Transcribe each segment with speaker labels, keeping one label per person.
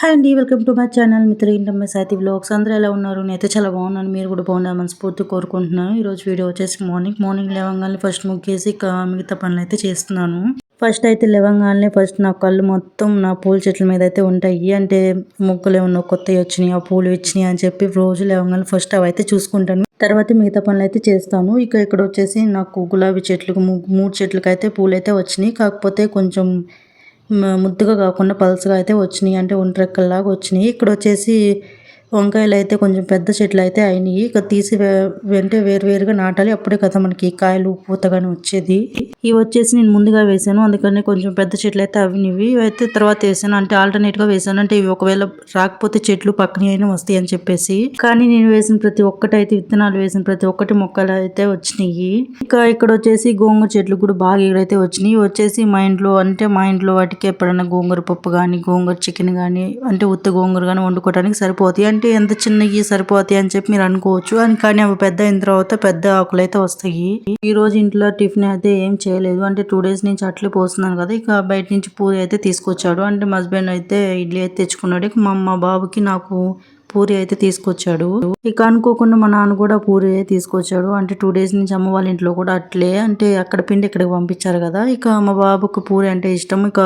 Speaker 1: Hi అండి welcome to my channel మిత్ర ఇంటమ్మ సాతి బ్లాగ్స్ అందరూ ఎలా ఉన్నారు? నేనైతే చాలా బాగున్నాను. మీరు కూడా బాగున్నారు మనస్ఫూర్తి కోరుకుంటున్నాను. ఈరోజు వీడియో వచ్చేసి మార్నింగ్ మార్నింగ్ లేవగానే ఫస్ట్ ముగ్గేసి మిగతా పనులు అయితే చేస్తున్నాను. ఫస్ట్ అయితే లేవగానే ఫస్ట్ నా కళ్ళు మొత్తం నా పూల చెట్ల మీద అయితే ఉంటాయి. అంటే మొక్కలు ఏమన్నా కొత్తవి వచ్చినాయి? ఆ పూలు వచ్చినాయి అని చెప్పి రోజు లేవగానే ఫస్ట్ అవి అయితే చూసుకుంటాను. తర్వాత మిగతా పనులు అయితే చేస్తాను. ఇక ఇక్కడ వచ్చేసి నాకు గులాబీ చెట్లకు మూడు చెట్లకు అయితే పూలు అయితే వచ్చినాయి. కాకపోతే కొంచెం ముద్దుగా కాకుండా పలుచగా అయితే వచ్చినాయి. అంటే ఒంట్రెక్కల్లాగా వచ్చినాయి. ఇక్కడ వచ్చేసి వంకాయలు అయితే కొంచెం పెద్ద చెట్లు అయితే అయినాయి. ఇక తీసి వెంటే వెంటే వేరువేరుగా నాటాలి. అప్పుడే కదా మనకి కాయలు పూతగానే వచ్చేది. ఇవి వచ్చేసి నేను ముందుగా వేసాను. అందుకని కొంచెం పెద్ద చెట్లు అయితే అవినివి. ఇవి అయితే తర్వాత వేసాను. అంటే ఆల్టర్నేట్గా వేసాను. అంటే ఇవి ఒకవేళ రాకపోతే చెట్లు పక్కన అయినా వస్తాయి అని చెప్పేసి. కానీ నేను వేసిన ప్రతి ఒక్కటి అయితే విత్తనాలు వేసిన ప్రతి ఒక్కటి మొక్కలు అయితే వచ్చినాయి. ఇంకా ఇక్కడ వచ్చేసి గోంగూర చెట్లు కూడా బాగా ఇక్కడైతే వచ్చినాయి. వచ్చేసి మా ఇంట్లో అంటే మా ఇంట్లో వాటికి ఎప్పుడైనా గోంగూర పప్పు కానీ గోంగూర చికెన్ కానీ అంటే ఉత్త గోంగూర కానీ వండుకోవడానికి సరిపోతాయి. అంటే ఎంత చిన్నవి సరిపోతాయి అని చెప్పి మీరు అనుకోవచ్చు. అని కానీ అవి పెద్ద అయిన తర్వాత పెద్ద ఆకులు అయితే వస్తాయి. ఈ రోజు ఇంట్లో టిఫిన్ అయితే ఏం చేయలేదు. అంటే టూ డేస్ నుంచి అట్లే పోస్తున్నాను కదా. ఇక బయట నుంచి పూరి అయితే తీసుకొచ్చాడు. అంటే మా హస్బెండ్ అయితే ఇడ్లీ అయితే తెచ్చుకున్నాడు. ఇక మా బాబుకి నాకు పూరి అయితే తీసుకొచ్చాడు. ఇక అనుకోకుండా మా నాన్న కూడా పూరి తీసుకొచ్చాడు. అంటే టూ డేస్ నుంచి అమ్మ వాళ్ళ ఇంట్లో కూడా అట్లే. అంటే అక్కడ పిండి ఇక్కడికి పంపించారు కదా. ఇక మా బాబుకు పూరి అంటే ఇష్టం. ఇక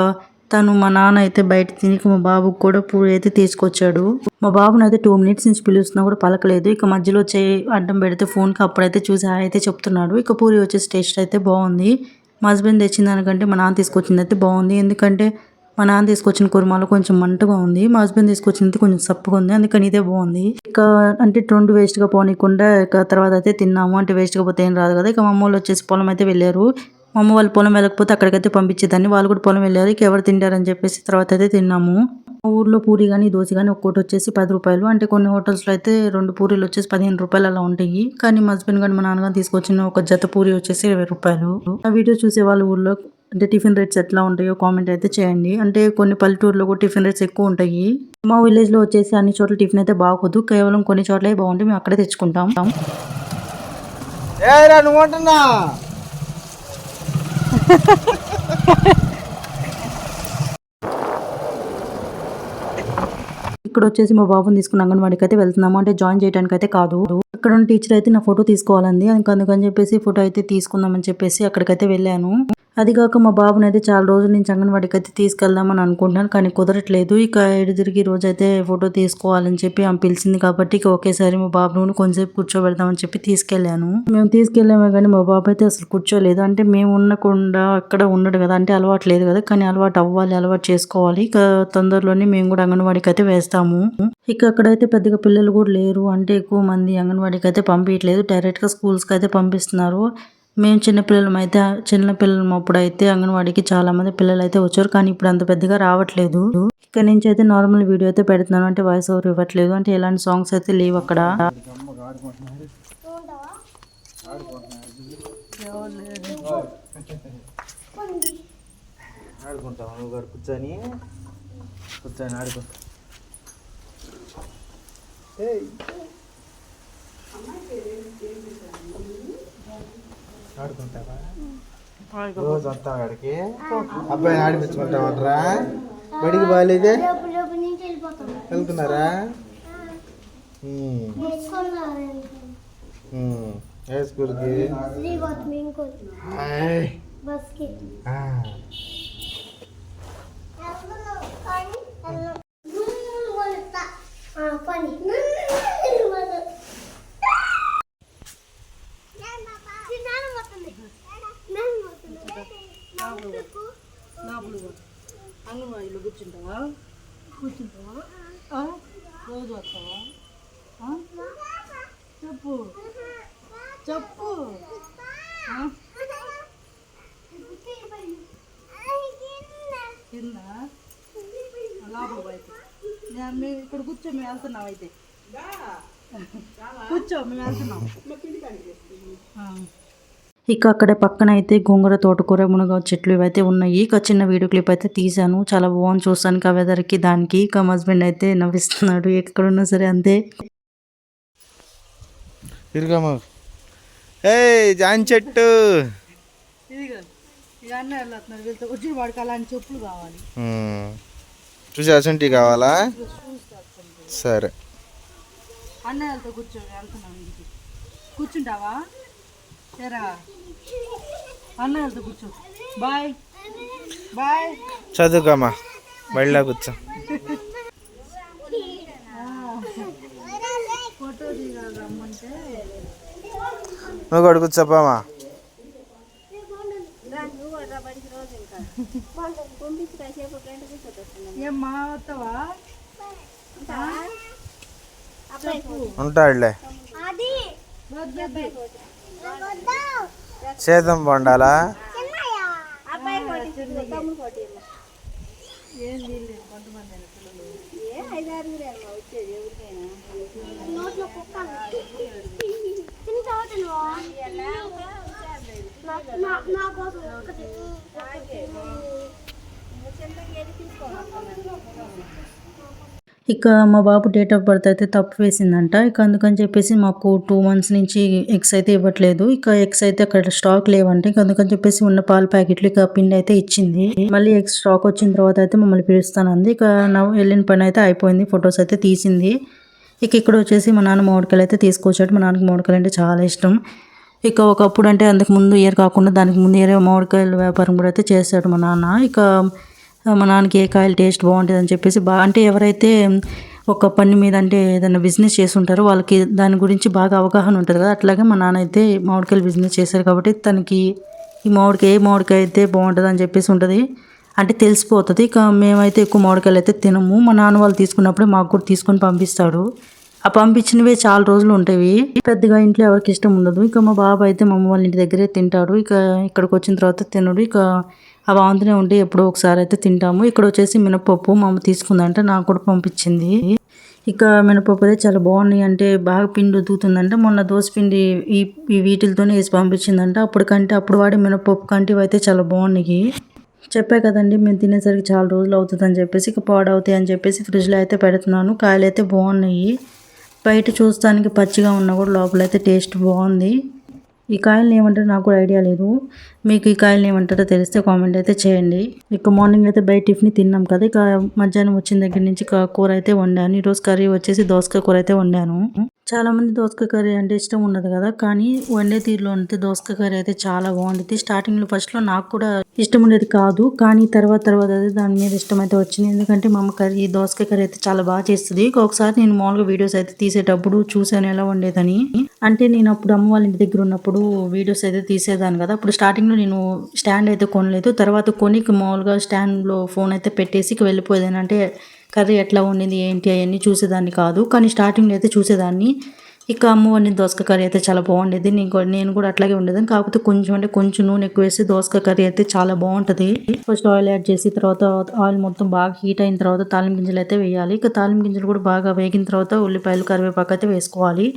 Speaker 1: తను మా నాన్న అయితే బయట తినక మా బాబుకు కూడా పూరి అయితే తీసుకొచ్చాడు. మా బాబుని అయితే టూ మినిట్స్ నుంచి పిలుస్తున్నా కూడా పలకలేదు. ఇక మధ్యలో వచ్చే అడ్డం పెడితే ఫోన్కి అప్పుడైతే చూసి అయితే చెప్తున్నాడు. ఇక పూరి వచ్చేసి టేస్ట్ అయితే బాగుంది. మా హస్బెండ్ తెచ్చిన దానికంటే మా నాన్న తీసుకొచ్చింది అయితే బాగుంది. ఎందుకంటే మా నాన్న తీసుకొచ్చిన కుర్మాలో కొంచెం మంటగా ఉంది. మా హస్బెండ్ తీసుకొచ్చింది కొంచెం సప్పుగా ఉంది. అందుకని ఇదే బాగుంది. ఇక అంటే రెండు వేస్ట్గా పోనీకుండా ఇక తర్వాత అయితే తిన్నాము. అంటే వేస్ట్గా పోతే ఏం రాదు కదా. ఇక మా అమ్మ వాళ్ళు వచ్చేసి పొలం అయితే వెళ్ళారు. మా అమ్మ వాళ్ళు పొలం వెళ్ళకపోతే అక్కడికైతే పంపించేదాన్ని. వాళ్ళు కూడా పొలం వెళ్ళారు. ఇక ఎవరు తింటారని చెప్పేసి తర్వాత అయితే తిన్నాము. మా ఊర్లో పూరి కానీ దోశ కానీ ఒక్కోటి వచ్చేసి పది రూపాయలు. అంటే కొన్ని హోటల్స్లో అయితే రెండు పూరీలు వచ్చేసి పదిహేను రూపాయలు అలా ఉంటాయి. కానీ మా హస్బెండ్ కానీ మా నాన్నగారు తీసుకొచ్చిన ఒక జత పూరి వచ్చేసి ఇరవై రూపాయలు. ఆ వీడియో చూసే వాళ్ళ ఊర్లో అంటే టిఫిన్ రేట్స్ ఎట్లా ఉంటాయో కామెంట్ అయితే చేయండి. అంటే కొన్ని పల్లెటూరులో కూడా టిఫిన్ రేట్స్ ఎక్కువ ఉంటాయి. మా విలేజ్లో వచ్చేసి అన్ని చోట్ల టిఫిన్ అయితే బాగోదు. కేవలం కొన్ని చోట్లే బాగుంటాయి. మేము అక్కడే తెచ్చుకుంటాం.
Speaker 2: ఏరా నువ్వు అంటున్నా
Speaker 1: ఇక్కడ వచ్చేసి మా బాబుని తీసుకుని అంగన్వాడికి అయితే వెళ్తున్నాము. అంటే జాయిన్ చేయడానికి అయితే కాదు. అక్కడ ఉన్న టీచర్ అయితే నా ఫోటో తీసుకోవాలండి అందుకని చెప్పేసి ఫోటో అయితే తీసుకుందామని చెప్పేసి అక్కడికైతే వెళ్ళాను. అది కాక మా బాబుని అయితే చాలా రోజుల నుంచి అంగన్వాడికి అయితే తీసుకెళ్దామని అనుకుంటున్నాను కానీ కుదరట్లేదు. ఇక ఎడు తిరిగి రోజు అయితే ఫోటో తీసుకోవాలని చెప్పి ఆమె పిలిచింది కాబట్టి ఇక ఒకేసారి మా బాబును కొంచెంసేపు కూర్చోబెడదామని చెప్పి తీసుకెళ్ళాను మేము తీసుకెళ్ళామే కానీ మా బాబు అయితే అసలు కూర్చోలేదు. అంటే మేము ఉండకుండా అక్కడ ఉండడు కదా అంటే అలవాటు లేదు కదా కానీ అలవాటు అవ్వాలి అలవాటు చేసుకోవాలి. ఇక తొందరలోనే మేము కూడా అంగన్వాడికి అయితే వేస్తాము. ఇక అక్కడైతే పెద్దగా పిల్లలు కూడా లేరు అంటే ఎక్కువ మంది అంగన్వాడికి అయితే పంపించట్లేదు. డైరెక్ట్గా స్కూల్స్కి అయితే పంపిస్తున్నారు. మేము చిన్నపిల్లలం అయితే చిన్నపిల్లలం అప్పుడైతే అంగన్వాడికి చాలా మంది పిల్లలు అయితే వచ్చారు. కానీ ఇప్పుడు అంత పెద్దగా రావట్లేదు. ఇక్కడ నుంచి అయితే నార్మల్ వీడియో అయితే పెడుతున్నాను. అంటే వాయిస్ ఓవర్ ఇవ్వట్లేదు. అంటే ఎలాంటి సాంగ్స్ అయితే లేవు అక్కడ.
Speaker 2: కూర్చొని కూర్చొని ఆడుకో. ఆడుకుంటావా? రోజు వస్తావు ఆడికి? అబ్బాయిని ఆడిపించుకుంటావట్రా బడికి బాగాలేదే వెళ్తున్నారా. ఏ స్కూల్కి?
Speaker 3: శ్రీ
Speaker 2: ఆ.
Speaker 3: పని
Speaker 1: అంగన్వాడిలో కూర్చుంటావా? కూర్చుంటావా? రోజు వస్తావా? చెప్పు. చెప్పు. కింద? లోపల నేను మేము ఇక్కడ కూర్చో మేము వెళ్తున్నాం అయితే. కూర్చో మేము వెళ్తున్నాం. ఇక అక్కడ పక్కన అయితే గోంగూర తోటకూర మునగ చెట్లు ఇవైతే ఉన్నాయి. ఇక చిన్న వీడియో క్లిప్ అయితే తీసాను చాలా బాగుంది చూస్తానికి ఆ వెదర్కి దానికి. ఇక హస్బెండ్ అయితే నవ్విస్తున్నాడు. ఎక్కడున్నా సరే అంతే.
Speaker 2: ఏ జాన్ చెట్టు. చూసి అసంటి కావాలా. సరే.
Speaker 1: అన్నయ్యలతో కూర్చో కూర్చుంటావా? సరే అన్నయ్యలతో కూర్చో. బాయ్. బాయ్.
Speaker 2: చదువుకోమా బళ్ళో కూర్చో. నువ్వు కూడా కూర్చోపామా ఉంటాడులే. చేతం
Speaker 3: పండాలా నా- కోసం
Speaker 1: ఇక మా బాబు డేట్ ఆఫ్ బర్త్ అయితే తప్పు వేసిందంట. ఇక అందుకని చెప్పేసి మాకు టూ మంత్స్ నుంచి ఎగ్స్ అయితే ఇవ్వట్లేదు. ఇక ఎగ్స్ అయితే అక్కడ స్టాక్ లేవంట. ఇక అందుకని చెప్పేసి ఉన్న పాల ప్యాకెట్లు ఇక పిండి అయితే ఇచ్చింది. మళ్ళీ ఎగ్స్ స్టాక్ వచ్చిన తర్వాత అయితే మమ్మల్ని పిలుస్తానంది. ఇక నా వెళ్ళిన పని అయితే అయిపోయింది. ఫొటోస్ అయితే తీసింది. ఇక ఇక్కడ వచ్చేసి మా నాన్న మామిడికాయలు అయితే తీసుకొచ్చాడు. మా నాన్నకి మామిడికాయలు అంటే చాలా ఇష్టం. ఇక ఒకప్పుడు అంటే అందుకు ముందు ఇయర్ కాకుండా దానికి ముందు ఇయర్ మామిడికాయల వ్యాపారం కూడా అయితే చేశాడు మా నాన్న. ఇక మా నాన్నకి ఏ కాయలు టేస్ట్ బాగుంటుంది అని చెప్పేసి బాగా అంటే ఎవరైతే ఒక పని మీద అంటే ఏదైనా బిజినెస్ చేసి ఉంటారో వాళ్ళకి దాని గురించి బాగా అవగాహన ఉంటుంది కదా. అట్లాగే మా నాన్న అయితే మామిడికాయలు బిజినెస్ చేశారు కాబట్టి తనకి ఈ మామిడికాయ ఏ మామిడికాయ అయితే బాగుంటుంది అని చెప్పేసి ఉంటుంది అంటే తెలిసిపోతుంది. ఇక మేమైతే ఎక్కువ మామిడికాయలు అయితే తినము. మా నాన్న వాళ్ళు తీసుకున్నప్పుడే మాకు కూడా తీసుకొని పంపిస్తాడు. ఆ పంపించినవే చాలా రోజులు ఉంటాయి. పెద్దగా ఇంట్లో ఎవరికి ఇష్టం ఉండదు. ఇక మా బాబాయ్ అయితే మా అమ్మ వాళ్ళ ఇంటి దగ్గరే తింటాడు. ఇక ఇక్కడికి వచ్చిన తర్వాత తినడు. ఇక ఆ వాంతినే ఉండి ఎప్పుడో ఒకసారి అయితే తింటాము. ఇక్కడ వచ్చేసి మినపప్పు మా అమ్మ తీసుకుందంటే నాకు కూడా పంపించింది. ఇక మినపప్పు అయితే చాలా బాగున్నాయి. అంటే బాగా పిండి ఉతుకుతుందంటే మొన్న దోశ పిండి ఈ ఈ వేసి పంపించిందంట. అప్పటికంటే అప్పుడు వాడే మినపప్పు కంటే అయితే చాలా బాగున్నాయి. చెప్పా కదండి మేము తినేసరికి చాలా రోజులు అవుతుందని చెప్పేసి ఇక పాడవుతాయి అని చెప్పేసి ఫ్రిడ్జ్లో అయితే పెడుతున్నాను. కాయలు అయితే బాగున్నాయి. బయట చూస్తానికి పచ్చిగా ఉన్నా కూడా లోపల అయితే టేస్ట్ బాగుంది. ఈ కాయలు ఏమంటారో నాకు కూడా ఐడియా లేదు. మీకు ఈ కాయలు ఏమంటారో తెలిస్తే కామెంట్ అయితే చేయండి. ఇక మార్నింగ్ అయితే బయట టిఫిన్ తిన్నాం కదా ఇక మధ్యాహ్నం వచ్చిన దగ్గర నుంచి కూర అయితే వండాను. ఈరోజు కర్రీ వచ్చేసి దోసకాయ కూర అయితే వండాను. చాలా మంది దోసకాయ కర్రీ అంటే ఇష్టం ఉండదు కదా. కానీ వండే తీరులో ఉంటే దోసకాయ కర్రీ అయితే చాలా బాగుంటుంది స్టార్టింగ్లో ఫస్ట్లో నాకు కూడా ఇష్టం ఉండేది కాదు. కానీ తర్వాత తర్వాత అయితే దాని మీద ఇష్టం అయితే వచ్చింది. ఎందుకంటే మా అమ్మ కర్రీ దోసకాయ కర్రీ అయితే చాలా బాగా చేస్తుంది. ఒకసారి నేను మామూలుగా వీడియోస్ అయితే తీసేటప్పుడు చూసాను ఎలా వండేదని. అంటే నేను అప్పుడు అమ్మ వాళ్ళ ఇంటి దగ్గర ఉన్నప్పుడు వీడియోస్ అయితే తీసేదాన్ని కదా. అప్పుడు స్టార్టింగ్లో నేను స్టాండ్ అయితే కొనలేదు. తర్వాత కొని మామూలుగా స్టాండ్లో ఫోన్ అయితే పెట్టేసి ఇక అంటే కర్రీ ఎట్లా వండింది ఏంటి అవన్నీ చూసేదాన్ని కాదు. కానీ స్టార్టింగ్లో అయితే చూసేదాన్ని. ఇక అమ్మ వండిన దోసకాయ కర్రీ అయితే చాలా బాగుండేది. నేను కూడా నేను కూడా అట్లాగే ఉండేదాన్ని కాకపోతే కొంచెం అంటే కొంచెం నూనె ఎక్కువ వేసి దోసకాయ కర్రీ అయితే చాలా బాగుంటుంది. ఫస్ట్ ఆయిల్ యాడ్ చేసి తర్వాత ఆయిల్ మొత్తం బాగా హీట్ అయిన తర్వాత తాలింపు గింజలు అయితే వేయాలి. ఇక తాలింపు గింజలు కూడా బాగా వేగిన తర్వాత ఉల్లిపాయలు కరివేపాకు అయితే వేసుకోవాలి.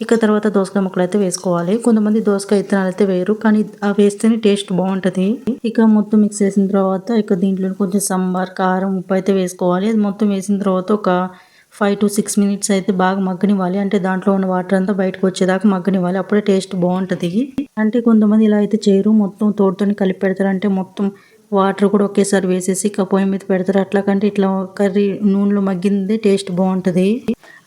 Speaker 1: ఇక తర్వాత దోసకాయ ముక్కలు అయితే వేసుకోవాలి. కొంతమంది దోసకాయ ఇత్తనాలు అయితే వేయరు కానీ అవి వేస్తేనే టేస్ట్ బాగుంటది. ఇక మొత్తం మిక్స్ చేసిన తర్వాత ఇక దీంట్లో కొంచెం సాంబార్ కారం ఉప్పు అయితే వేసుకోవాలి. అది మొత్తం వేసిన తర్వాత ఒక ఫైవ్ టు సిక్స్ మినిట్స్ అయితే బాగా మగ్గనివ్వాలి. అంటే దాంట్లో ఉన్న వాటర్ అంతా బయటకు వచ్చేదాకా మగ్గనివ్వాలి. అప్పుడే టేస్ట్ బాగుంటది. అంటే కొంతమంది ఇలా అయితే చేయరు. మొత్తం తోడుతోని కలిపి పెడతారు. అంటే మొత్తం వాటర్ కూడా ఒకేసారి వేసేసి ఇక పొయ్యి మీద పెడతారు. అట్లా కంటే ఇట్లా కర్రీ నూనెలో మగ్గింది టేస్ట్ బాగుంటుంది.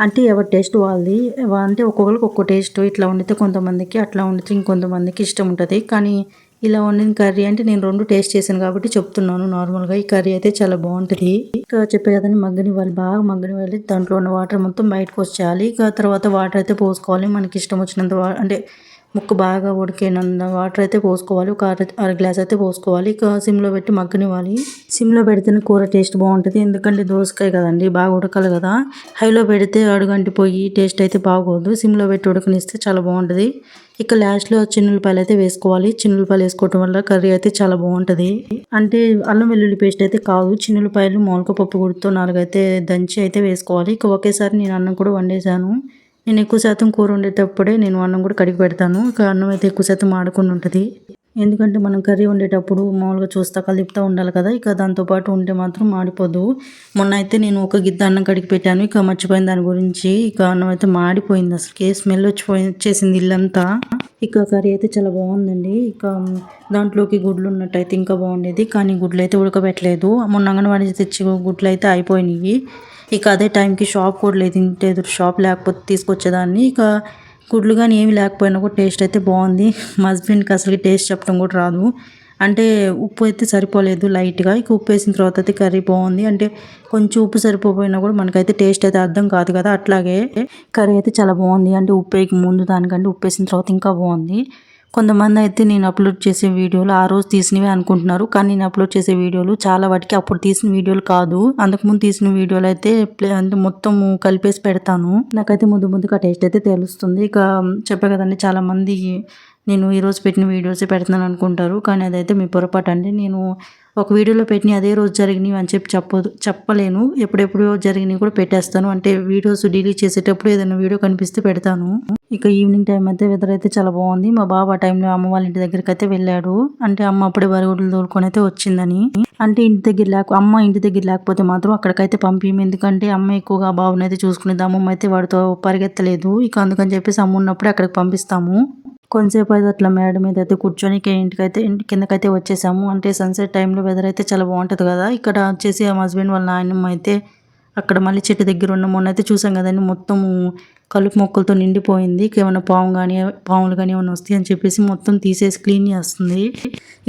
Speaker 1: అంటే ఎవరి టేస్ట్ వాళ్ళది. అంటే ఒక్కొక్కరికి ఒక్కో టేస్ట్ ఇట్లా వండితే కొంతమందికి అట్లా వండితే ఇంకొంతమందికి ఇష్టం ఉంటుంది. కానీ ఇలా వండిన కర్రీ అంటే నేను రెండు టేస్ట్ చేశాను కాబట్టి చెప్తున్నాను నార్మల్గా. ఈ కర్రీ అయితే చాలా బాగుంటుంది. ఇక చెప్పే కదండి మగ్గని వాళ్ళు బాగా మగ్గని వెళ్ళి దాంట్లో ఉన్న వాటర్ మొత్తం బయటకు వచ్చేయాలి. ఇక తర్వాత వాటర్ అయితే పోసుకోవాలి. మనకి ఇష్టం వచ్చినంత అంటే ముక్క బాగా ఉడికినంత వాటర్ అయితే పోసుకోవాలి. ఒక అర అర గ్లాస్ అయితే పోసుకోవాలి. ఇక సిమ్లో పెట్టి మగ్గనివ్వాలి. సిమ్లో పెడితేనే కూర టేస్ట్ బాగుంటుంది. ఎందుకంటే దోసకాయ కదండి బాగా ఉడకాలి కదా. హైలో పెడితే అడుగంటిపోయి టేస్ట్ అయితే బాగోదు. సిమ్లో పెట్టి ఉడకనిస్తే చాలా బాగుంటుంది. ఇక లాస్ట్లో చిన్నులపాయలు అయితే వేసుకోవాలి. చిన్నులపాయలు వేసుకోవటం వల్ల కర్రీ అయితే చాలా బాగుంటుంది. అంటే అల్లం వెల్లుల్లి పేస్ట్ అయితే కాదు. చిన్నులపాయలు మొలక పప్పు గుడితో నాలుగైతే దంచి అయితే వేసుకోవాలి. ఇక ఒకేసారి నేను అన్నం కూడా వండేసాను నేను ఎక్కువ శాతం కూర వండేటప్పుడే నేను అన్నం కూడా కడిగి పెడతాను. అన్నం అయితే ఎక్కువ శాతం ఆడుకుని ఉంటుంది. ఎందుకంటే మనం కర్రీ వండేటప్పుడు మామూలుగా చూస్తా కలుపుతూ ఉండాలి కదా ఇక దాంతోపాటు ఉంటే మాత్రం మాడిపోదు. మొన్న అయితే నేను ఒక గిద్ద అన్నం కడిగి పెట్టాను ఇక మర్చిపోయిన దాని గురించి. ఇక అన్నం అయితే మాడిపోయింది అసలుకి స్మెల్ వచ్చిపోయి వచ్చేసింది ఇల్లంతా. ఇక కర్రీ అయితే చాలా బాగుందండి. ఇక దాంట్లోకి గుడ్లు ఉన్నట్టయితే ఇంకా బాగుండేది కానీ గుడ్లు అయితే ఉడకబెట్టలేదు. మొన్న అంగన్వాడీ తెచ్చి గుడ్లు అయితే అయిపోయినాయి. ఇక అదే టైంకి షాప్ కూడా లేదు ఇంటి ఎదురు షాప్ లేకపోతే తీసుకొచ్చేదాన్ని. ఇక గుడ్లు కానీ ఏమి లేకపోయినా కూడా టేస్ట్ అయితే బాగుంది. మా హస్బెండ్కి అసలు టేస్ట్ చెప్పడం కూడా రాదు. అంటే ఉప్పు అయితే సరిపోలేదు లైట్గా. ఇక ఉప్పు వేసిన తర్వాత అయితే కర్రీ బాగుంది. అంటే కొంచెం ఉప్పు సరిపోయినా కూడా మనకైతే టేస్ట్ అయితే అర్థం కాదు కదా అట్లాగే. కర్రీ అయితే చాలా బాగుంది. అంటే ఉప్పు వేయక ముందు దానికంటే ఉప్పు వేసిన తర్వాత ఇంకా బాగుంది. కొంతమంది అయితే నేను అప్లోడ్ చేసే వీడియోలు ఆ రోజు తీసినవి అనుకుంటున్నారు. కానీ నేను అప్లోడ్ చేసే వీడియోలు చాలా వాటికి అప్పుడు తీసిన వీడియోలు కాదు. అంతకుముందు తీసిన వీడియోలు అయితే ప్లే- అంటే మొత్తం కలిపేసి పెడతాను. నాకైతే ముందు ముందుగా టేస్ట్ అయితే తెలుస్తుంది. ఇక చెప్పే కదండి చాలా మంది నేను ఈరోజు పెట్టిన వీడియోసే పెడుతున్నాను అనుకుంటారు కానీ అదైతే మీ పొరపాటు అండి. నేను ఒక వీడియోలో పెట్టిన అదే రోజు జరిగినవి అని చెప్పి చెప్పదు చెప్పలేను. ఎప్పుడెప్పుడు జరిగినవి కూడా పెట్టేస్తాను. అంటే వీడియోస్ డిలీట్ చేసేటప్పుడు ఏదైనా వీడియో కనిపిస్తే పెడతాను. ఇక ఈవినింగ్ టైం అయితే వెదర్ అయితే చాలా బాగుంది. మా బాబు ఆ టైంలో అమ్మ వాళ్ళ ఇంటి దగ్గరికి అయితే వెళ్ళాడు. అంటే అమ్మ అప్పుడే బరుగుడులు తోలుకొని అయితే వచ్చిందని. అంటే ఇంటి దగ్గర లేక అమ్మ ఇంటి దగ్గర లేకపోతే మాత్రం అక్కడికైతే పంపించము ఎందుకంటే అమ్మ ఎక్కువగా బాబుని అయితే చూసుకునేది అమ్మమ్మ అయితే వాడితో పరిగెత్తలేదు. ఇక అందుకని చెప్పేసి అమ్మ ఉన్నప్పుడే అక్కడికి పంపిస్తాము. కొంతసేపు అయితే అట్లా మేడ మీద అయితే కూర్చొని ఇంటికైతే కిందకైతే వచ్చేసాము. అంటే సన్సెట్ టైంలో వెదర్ అయితే చాలా బాగుంటుంది కదా. ఇక్కడ వచ్చేసి మా హస్బెండ్ వాళ్ళ నాయనమ్మ అయితే అక్కడ మళ్ళీ చెట్టు దగ్గర ఉన్న మొన్న అయితే చూసాం కదండి. మొత్తము కలుపు మొక్కలతో నిండిపోయింది. ఏమైనా పాము కానీ పాములు కానీ ఏమైనా వస్తాయి అని చెప్పేసి మొత్తం తీసేసి క్లీన్ చేస్తుంది.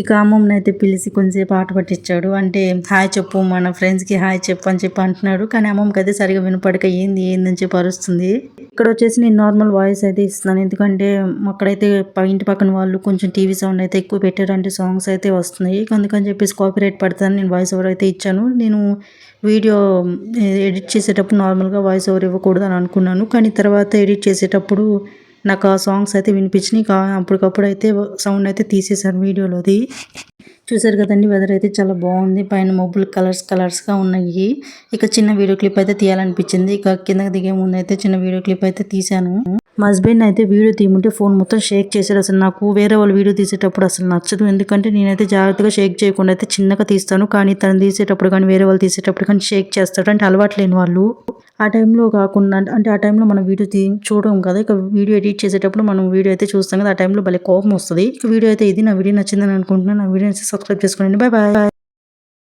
Speaker 1: ఇక అమ్మమ్మని అయితే పిలిచి కొంచెంసేపు ఆట పట్టించాడు. అంటే హాయ్ చెప్పు మన ఫ్రెండ్స్కి హాయ్ చెప్పు అని చెప్పి అంటున్నాడు. కానీ అమ్మమ్మకి అయితే సరిగా వినపడక ఏంది ఏంది అని చెప్పి అరుస్తుంది. ఇక్కడ వచ్చేసి నేను నార్మల్ వాయిస్ అయితే ఇస్తున్నాను. ఎందుకంటే అక్కడైతే ఇంటి పక్కన వాళ్ళు కొంచెం టీవీ సౌండ్ అయితే ఎక్కువ పెట్టారు అంటే సాంగ్స్ అయితే వస్తున్నాయి. అందుకని చెప్పేసి కాపీరైట్ పడుతుంది నేను వాయిస్ ఓవర్ అయితే ఇచ్చాను. నేను వీడియో ఎడిట్ చేసేటప్పుడు నార్మల్గా వాయిస్ ఓవర్ ఇవ్వకూడదు అని అనుకున్నాను. కానీ తర్వాత ఎడిట్ చేసేటప్పుడు నాకు ఆ సాంగ్స్ అయితే వినిపించినాయి. ఇక అప్పటికప్పుడు అయితే సౌండ్ అయితే తీసేశాను వీడియోలోది. చూసారు కదండి వెదర్ అయితే చాలా బాగుంది. పైన మబ్బులు కలర్స్ కలర్స్గా ఉన్నాయి. ఇక చిన్న వీడియో క్లిప్ అయితే తీయాలనిపించింది. ఇక కిందకి దిగే ముందు అయితే చిన్న వీడియో క్లిప్ అయితే తీశాను. మా హస్బెండ్ అయితే వీడియో తీయమంటే ఫోన్ మొత్తం షేక్ చేశారు అసలు నాకు వేరే వాళ్ళు వీడియో తీసేటప్పుడు అసలు నచ్చదు. ఎందుకంటే నేనైతే జాగ్రత్తగా షేక్ చేయకుండా అయితే చిన్నగా తీస్తాను. కానీ తను తీసేటప్పుడు కానీ వేరే వాళ్ళు తీసేటప్పుడు కానీ షేక్ చేస్తాడు. అంటే అలవాటు లేని వాళ్ళు. ఆ టైంలో కాకుండా అంటే ఆ టైంలో మనం వీడియో తీ చూడడం కదా ఇక వీడియో ఎడిట్ చేసేటప్పుడు మనం వీడియో అయితే చూస్తాం కదా ఆ టైంలో భలే కోపం వస్తుంది. ఇక వీడియో అయితే ఇది నా వీడియో నచ్చిందని అనుకుంటున్నాను నా వీడియో సబ్స్క్రైబ్ చేసుకోండి. Bye bye